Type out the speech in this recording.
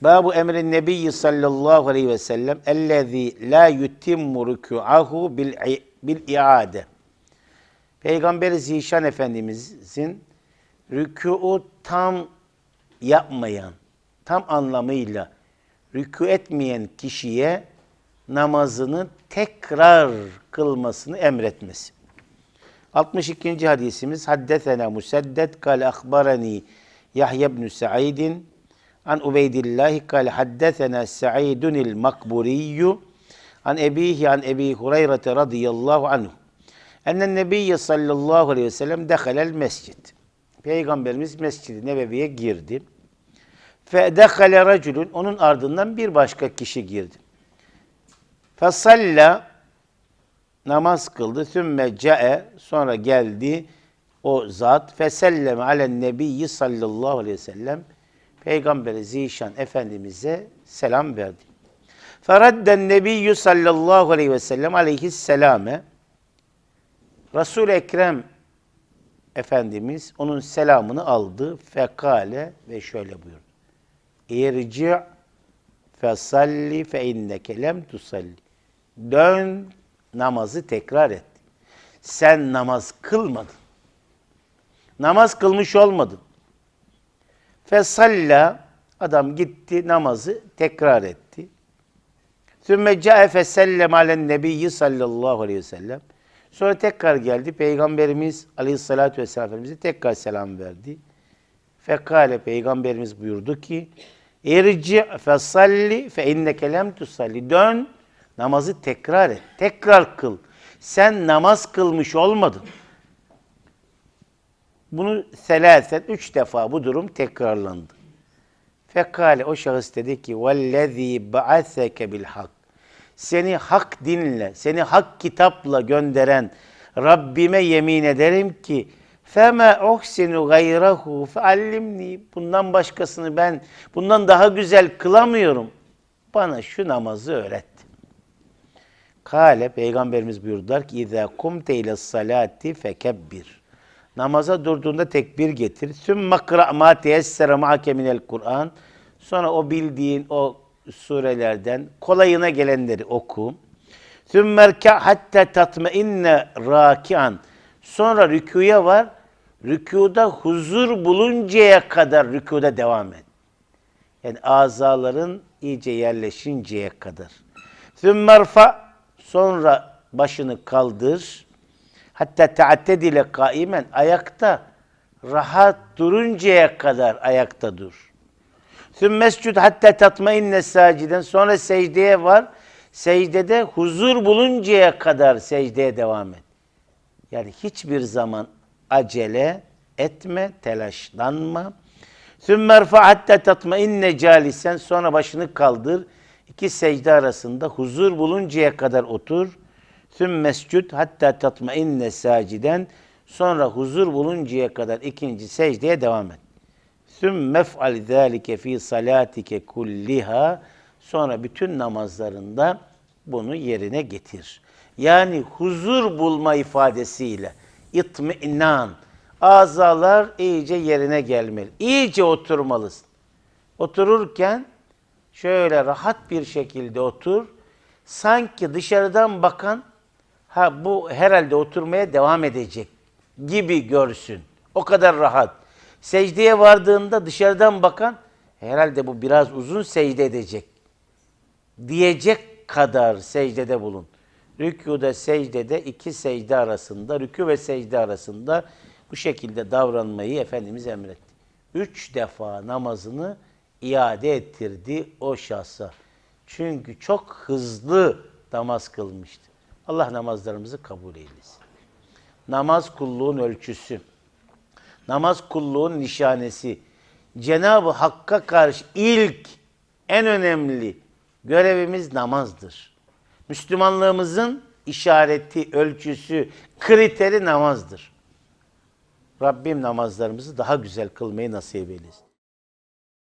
Babu emrin nebiyyi sallallahu aleyhi ve sellem ellezî la yutimmu rükû'ahu bil, bil iade. Peygamber Zişan Efendimizin rükû'u tam yapmayan, tam anlamıyla rükû etmeyen kişiye namazını tekrar kılmasını emretmesi. 62. hadisimiz Haddesena Museddet kal akhbarani Yahya ibn Sa'idin an Ubeydillah kal haddesena Sa'idun el Makburi an ebihi an Ebi Hureyre radıyallahu anhu. Ennen Nebiyye sallallahu aleyhi ve sellem dehalel mescid. Peygamberimiz Mescid-i Nebevi'ye girdi. Fe dehale raculun onun ardından bir başka kişi girdi. Fesalla namaz kıldı. Sümme cae sonra geldi o zat feselleme alen nebiyyi sallallahu aleyhi ve sellem Peygamberi Zişan Efendimiz'e selam verdi. Feradden nebiyyü sallallahu aleyhi ve sellem aleyhisselame Resul-i Ekrem Efendimiz onun selamını aldı. Fekale ve şöyle buyurdu. İrci' fesalli fe inneke lem tusalli. Dön namazı tekrar et. Sen namaz kılmadın. Namaz kılmış olmadın. Fesalla adam gitti namazı tekrar etti. Sümme cae fesellem alen nebiyyi sallallahu aleyhi ve sellem. Sonra tekrar geldi. Peygamberimiz aleyhissalatü vesselam Efendimiz'e tekrar selam verdi. Fekale Peygamberimiz buyurdu ki İrci fesalli fe inneke lem tusalli. Dön namazı tekrar et. Tekrar kıl. Sen namaz kılmış olmadın. Bunu selaset, üç defa bu durum tekrarlandı. Fekale o şahıs dedi ki vellezî ba'aseke bil hak. Seni hak dinle, seni hak kitapla gönderen Rabbime yemin ederim ki feme uhsinu gayrahu feallimni. Bundan başkasını ben bundan daha güzel kılamıyorum. Bana şu namazı öğret. Kale Peygamberimiz buyurdular ki İzâ kumte ile salati fekebbir. Namaza durduğunda tekbir getir. Sümme kıra ma teyessere ma'ake minel Kur'an. Sonra o bildiğin o surelerden kolayına gelenleri oku. Sümmerka hatta tatmeinne rakian. Sonra rüküye var. Rükuda huzur buluncaya kadar rükuda devam et. Yani azaların iyice yerleşinceye kadar. Sümmerfa sonra başını kaldır. Hatta taattedile kaimen ayakta rahat duruncaya kadar ayakta dur. Sümmescud hatta tatmainne saciden sonra secdeye var. Secdede huzur buluncaya kadar secdeye devam et. Yani hiçbir zaman acele etme, telaşlanma. Sümmerfa hatta tatmainne calisen sonra başını kaldır. İki secde arasında huzur buluncaya kadar otur. Sümmescud hatta tatmainne saciden sonra huzur buluncaya kadar ikinci secdeye devam et. Sümme f'al zâlike fî salâtike kulliha sonra bütün namazlarında bunu yerine getir. Yani huzur bulma ifadesiyle itminan azalar iyice yerine gelmeli. İyice oturmalısın. Otururken şöyle rahat bir şekilde otur. Sanki dışarıdan bakan ha bu herhalde oturmaya devam edecek gibi görsün. O kadar rahat. Secdeye vardığında dışarıdan bakan herhalde bu biraz uzun secde edecek diyecek kadar secdede bulun. Rükûda secdede iki secde arasında, rükû ve secde arasında bu şekilde davranmayı Efendimiz emretti. Üç defa namazını iade ettirdi o şahsa. Çünkü çok hızlı namaz kılmıştı. Allah namazlarımızı kabul eylesin. Namaz kulluğun ölçüsü. Namaz kulluğun nişanesi. Cenab-ı Hakk'a karşı ilk, en önemli görevimiz namazdır. Müslümanlığımızın işareti, ölçüsü, kriteri namazdır. Rabbim namazlarımızı daha güzel kılmayı nasip eylesin.